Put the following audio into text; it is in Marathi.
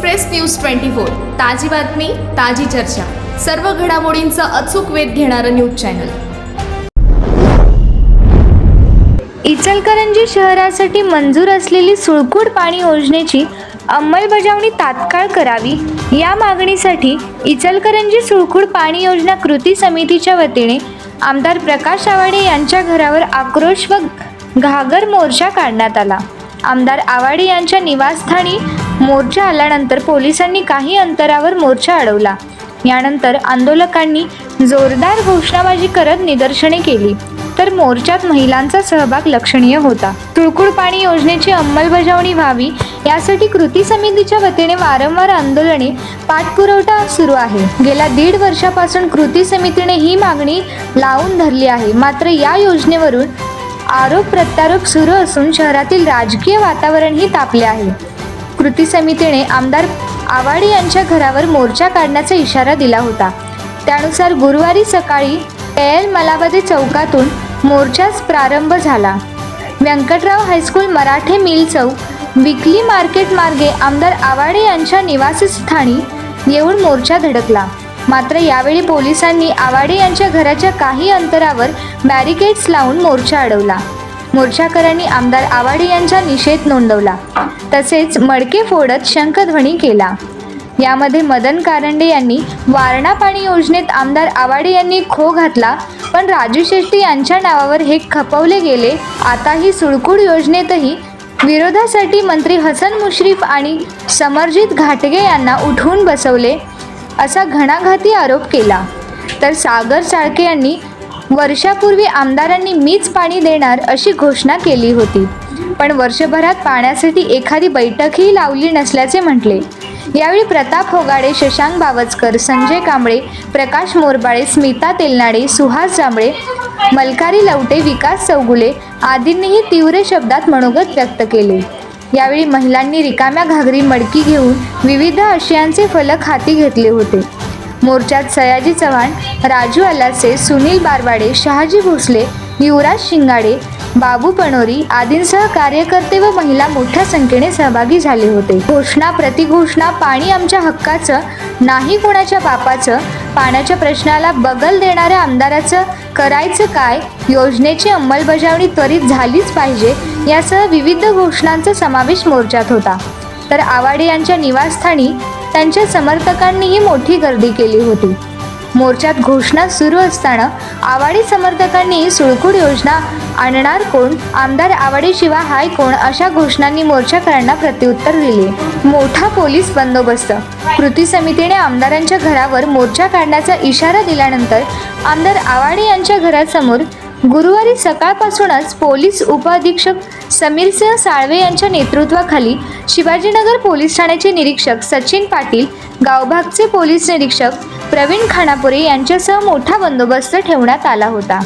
एक्सप्रेस न्यूज ट्वेंटी फोर ताजी बातमी ताजी चर्चा. सर्व घडामोडींचा अचूक वेध घेणारं न्यूज चॅनल. इचलकरंजी शहरासाठी मंजूर असलेली सुळकूड पाणी योजनेची अंमलबजावणी तात्काळ करावी. या मागणीसाठी इचलकरंजी सुळकूड पाणी योजना कृती समितीच्या वतीने आमदार प्रकाश आवाडे यांच्या घरावर आक्रोश व घागर मोर्चा काढण्यात आला. आमदार आवाडे यांच्या निवासस्थानी मोर्चा आल्यानंतर पोलिसांनी काही अंतरावर मोर्चा अडवला. यानंतर आंदोलकांनी जोरदार घोषणाबाजी करत निदर्शने केली. तर मोर्चात महिलांचा सहभाग लक्षणीय होता. तुळकुळ पाणी योजनेची अंमलबजावणी व्हावी यासाठी कृती समितीच्या वतीने वारंवार आंदोलने पाठपुरवठा सुरू आहे. गेल्या दीड वर्षापासून कृती समितीने ही मागणी लावून धरली आहे. मात्र या योजनेवरून आरोप प्रत्यारोप सुरू असून शहरातील राजकीय वातावरणही तापले आहे. कृती समितीने आमदार आवाडे यांच्या घरावर मोर्चा काढण्याचा इशारा दिला होता. त्यानुसार गुरुवारी सकाळी एल मलाबादे चौकातून मोर्चास प्रारंभ झाला. Vyankatrao high school Marathe mill चौक विकली मार्केट मार्गे आमदार आवाडे यांच्या निवासस्थानी येऊन मोर्चा धडकला. मात्र यावेळी पोलिसांनी आवाडे यांच्या घराच्या काही अंतरावर बॅरिकेड्स लावून मोर्चा अडवला. मोर्चाकरांनी आमदार आवाडे यांचा निषेध नोंदवला. तसेच मडके फोडत शंखध्वनी केला. यामध्ये मदन कारंडे यांनी वारणा पाणी योजनेत आमदार आवाडे यांनी खो घातला पण राजू शेट्टी यांच्या नावावर हे खपवले गेले. आता ही सुळकूड योजनेतही विरोधासाठी मंत्री हसन मुश्रीफ आणि समरजित घाटगे यांना उठवून बसवले असा घणाघाती आरोप केला. तर सागर चाळके यांनी वर्षापूर्वी आमदारांनी मीच पाणी देणार अशी घोषणा केली होती. पण वर्षभरात पाण्यासाठी एखादी बैठकही लावली नसल्याचे म्हटले. यावेळी प्रताप होगाडे शशांक बावचकर संजय कांबळे प्रकाश मोरबाळे स्मिता तेलनाडे सुहास जांभळे मलकारी लवटे विकास चौगुले आदींनीही तीव्र शब्दात मनोगत व्यक्त केले. यावेळी महिलांनी रिकाम्या घागरी मडकी घेऊन विविध आशयांचे फलक हाती घेतले होते. मोर्चात सयाजी चव्हाण राजू अलासे सुनील बारवाडे शहाजी भोसले युवराज शिंगाडे बाबू पणोरी आदींसह कार्यकर्ते व महिला मोठ्या संख्येने सहभागी झाले होते. घोषणा प्रतिघोषणा पाणी आमच्या हक्काचं नाही कोणाच्या बापाचं पाण्याच्या प्रश्नाला बगल देणाऱ्या आमदाराचं करायचं काय योजनेची अंमलबजावणी त्वरित झालीच पाहिजे यासह विविध घोषणांचा समावेश मोर्चात होता. तर आवाडे यांच्या निवासस्थानी त्यांच्या समर्थकांनीही मोठी गर्दी केली होती. मोर्चात घोषणा सुरू असताना आवाडी समर्थकांनी सुळकूड योजना आणणार कोण? आमदार आवाडीशिवाय हाय कोण? अशा घोषणांनी मोर्चाकरांना प्रत्युत्तर दिले. मोठा पोलीस बंदोबस्त. कृती समितीने आमदारांच्या घरावर मोर्चा काढण्याचा इशारा दिल्यानंतर आमदार आवाडे यांच्या घरासमोर गुरुवारी सकाळपासूनच पोलीस उपअधीक्षक समीरसिंह साळवे यांच्या नेतृत्वाखाली शिवाजीनगर पोलीस ठाण्याचे निरीक्षक सचिन पाटील गावभागचे पोलीस निरीक्षक प्रवीण खानापुरे यांच्यासह मोठा बंदोबस्त ठेवण्यात आला होता.